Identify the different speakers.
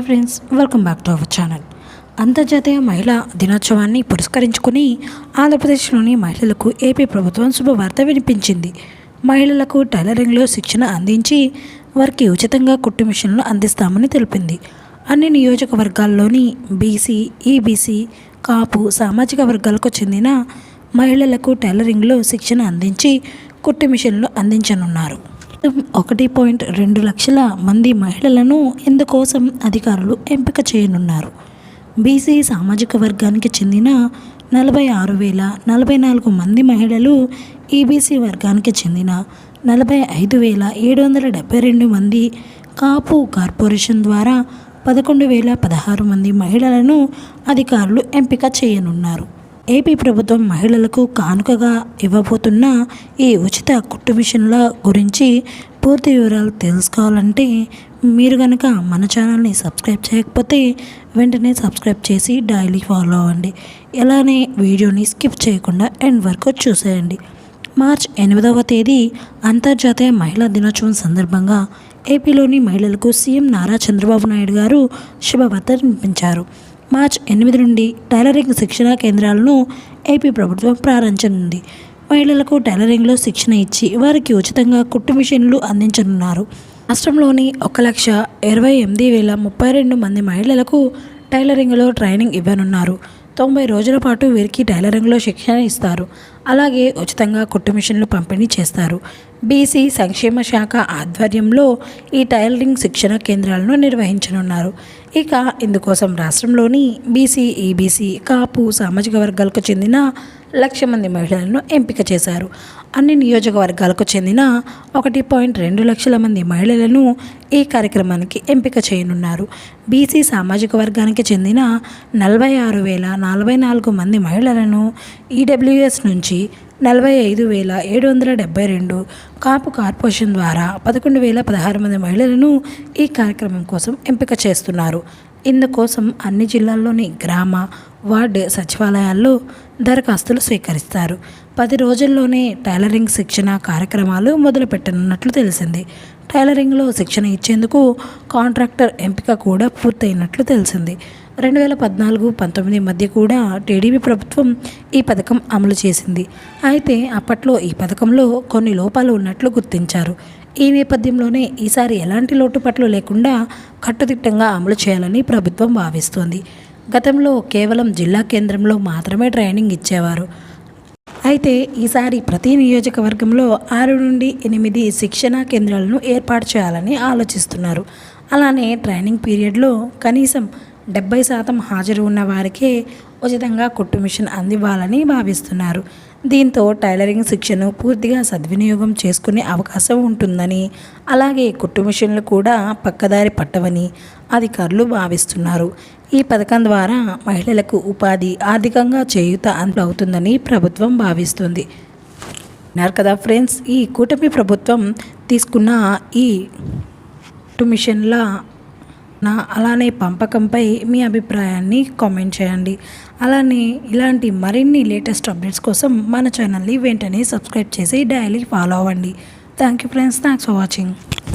Speaker 1: Hi friends welcome back to our channel. అంతర్జాతీయ మహిళా దినోత్సవాన్ని పురస్కరించుకుని ఆంధ్రప్రదేశ్లోని మహిళలకు ఏపీ ప్రభుత్వం శుభవార్త వినిపించింది. మహిళలకు టైలరింగ్లో శిక్షణ అందించి వారికి ఉచితంగా కుట్టు మిషన్లు అందిస్తామని తెలిపింది. అన్ని నియోజకవర్గాల్లోని బీసీ ఈబీసీ కాపు సామాజిక వర్గాలకు చెందిన మహిళలకు టైలరింగ్లో శిక్షణ అందించి కుట్టు మిషన్లు అందించనున్నారు. ఒకటి పాయింట్ రెండు లక్షల మంది మహిళలను ఇందుకోసం అధికారులు ఎంపిక చేయనున్నారు. బీసీ సామాజిక వర్గానికి చెందిన నలభై ఆరు వేల నలభై నాలుగు మంది మహిళలు ఈబీసీ వర్గానికి చెందిన నలభై ఐదు వేల ఏడు వందల డెబ్బై రెండు మంది కాపు కార్పొరేషన్ ద్వారా పదకొండు వేల పదహారు మంది మహిళలను అధికారులు ఎంపిక చేయనున్నారు. ఏపీ ప్రభుత్వం మహిళలకు కానుకగా ఇవ్వబోతున్న ఈ ఉచిత కుట్టు మిషన్ల గురించి పూర్తి వివరాలు తెలుసుకోవాలంటే మీరు కనుక మన ఛానల్ని సబ్స్క్రైబ్ చేయకపోతే వెంటనే సబ్స్క్రైబ్ చేసి డైలీ ఫాలో అవ్వండి. ఇలానే వీడియోని స్కిప్ చేయకుండా ఎండ్ వరకు చూసేయండి. మార్చ్ ఎనిమిదవ తేదీ అంతర్జాతీయ మహిళా దినోత్సవం సందర్భంగా ఏపీలోని మహిళలకు సీఎం నారా చంద్రబాబు నాయుడు గారు శుభవార్త వినిపించారు. మార్చ్ ఎనిమిది నుండి టైలరింగ్ శిక్షణా కేంద్రాలను ఏపీ ప్రభుత్వం ప్రారంభించనుంది. మహిళలకు టైలరింగ్లో శిక్షణ ఇచ్చి వారికి ఉచితంగా కుట్టు మిషన్లు అందించనున్నారు. రాష్ట్రంలోని ఒక లక్ష ఇరవై ఎనిమిది వేల ముప్పై రెండు మంది మహిళలకు టైలరింగ్లో ట్రైనింగ్ ఇవ్వనున్నారు. తొంభై రోజుల పాటు వీరికి టైలరింగ్లో శిక్షణ ఇస్తారు. అలాగే ఉచితంగా కుట్టు మిషన్లు పంపిణీ చేస్తారు. బీసీ సంక్షేమ శాఖ ఆధ్వర్యంలో ఈ టైలరింగ్ శిక్షణ కేంద్రాలను నిర్వహించనున్నారు. ఇక ఇందుకోసం రాష్ట్రంలోని బీసీ ఈబీసీ కాపు సామాజిక వర్గాలకు చెందిన లక్ష మంది మహిళలను ఎంపిక చేశారు. అన్ని నియోజకవర్గాలకు చెందిన ఒకటి పాయింట్ రెండు లక్షల మంది మహిళలను ఈ కార్యక్రమానికి ఎంపిక చేయనున్నారు. బీసీ సామాజిక వర్గానికి చెందిన నలభై ఆరు వేల నలభై నాలుగు మంది మహిళలను ఈడబ్ల్యూఎస్ నుంచి నలభై ఐదు వేల ఏడు వందల డెబ్బై రెండు కాపు కార్పొరేషన్ ద్వారా పదకొండు వేల పదహారు మంది మహిళలను ఈ కార్యక్రమం కోసం ఎంపిక చేస్తున్నారు. ఇందుకోసం అన్ని జిల్లాల్లోని గ్రామ వార్డు సచివాలయాల్లో దరఖాస్తులు స్వీకరిస్తారు. పది రోజుల్లోనే టైలరింగ్ శిక్షణ కార్యక్రమాలు మొదలుపెట్టనున్నట్లు తెలిసింది. టైలరింగ్లో శిక్షణ ఇచ్చేందుకు కాంట్రాక్టర్ ఎంపిక కూడా పూర్తయినట్లు తెలిసింది. రెండు వేల పద్నాలుగు పంతొమ్మిది మధ్య కూడా టీడీపీ ప్రభుత్వం ఈ పథకం అమలు చేసింది. అయితే అప్పట్లో ఈ పథకంలో కొన్ని లోపాలు ఉన్నట్లు గుర్తించారు. ఈ నేపథ్యంలోనే ఈసారి ఎలాంటి లోటుపాట్లు లేకుండా కట్టుదిట్టంగా అమలు చేయాలని ప్రభుత్వం భావిస్తోంది. గతంలో కేవలం జిల్లా కేంద్రంలో మాత్రమే ట్రైనింగ్ ఇచ్చేవారు. అయితే ఈసారి ప్రతి నియోజకవర్గంలో ఆరు నుండి ఎనిమిది శిక్షణా కేంద్రాలను ఏర్పాటు చేయాలని ఆలోచిస్తున్నారు. అలానే ట్రైనింగ్ పీరియడ్లో కనీసం డెబ్బై శాతం హాజరు ఉన్న వారికే ఉచితంగా కుట్టు మిషన్ అందివ్వాలని భావిస్తున్నారు. దీంతో టైలరింగ్ శిక్షను పూర్తిగా సద్వినియోగం చేసుకునే అవకాశం ఉంటుందని అలాగే కుట్టు మిషన్లు కూడా పక్కదారి పట్టవని అధికారులు భావిస్తున్నారు. ఈ పథకం ద్వారా మహిళలకు ఉపాధి ఆర్థికంగా చేయూత అవుతుందని ప్రభుత్వం భావిస్తుంది. విన్నారు కదా ఫ్రెండ్స్ ఈ కూటమి ప్రభుత్వం తీసుకున్న ఈ కుట్టు మిషన్ల నా అలానే పంపకంపై మీ అభిప్రాయాన్ని కామెంట్ చేయండి. అలానే ఇలాంటి మరిన్ని లేటెస్ట్ అప్డేట్స్ కోసం మన ఛానల్ని వెంటనే సబ్స్క్రైబ్ చేసి డైలీ ఫాలో అవ్వండి. Thank you friends thanks for watching.